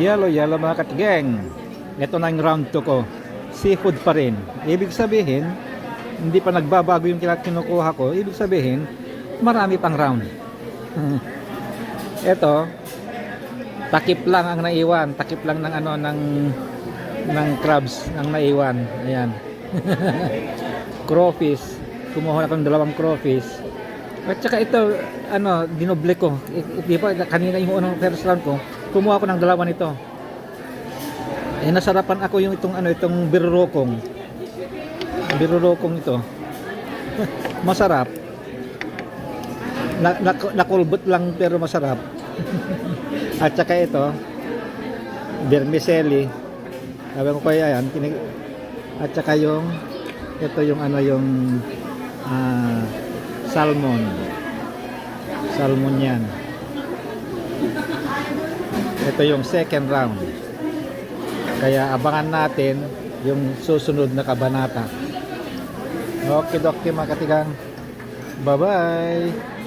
Yalo, yalo mga katigeng. Ito na yung round 2 ko. Seafood pa rin. Ibig sabihin, hindi pa nagbabago yung kinukuha ko. Ibig sabihin, marami pang round. Ito, takip lang ang naiwan. Takip lang ng ano, ng ng crabs ang naiwan. Ayan. crawfish. Kumuha ako ng dalawang crawfish. At saka ito, ano, dinoble ko. Di ba, kanina yung unang first round ko, kumuha ako ng dalawa nito. Eh, nasarapan ako yung itong, ano, itong birurokong. Birurokong ito. masarap. Na, na, nakulbot lang pero masarap. At saka ito, vermicelli. Sabi ko kaya yan. At saka yung, ito yung ano yung ah, salmon. Salmon yan. Ito yung second round. Kaya abangan natin yung susunod na kabanata. Okay, okay mga katigang. Bye-bye.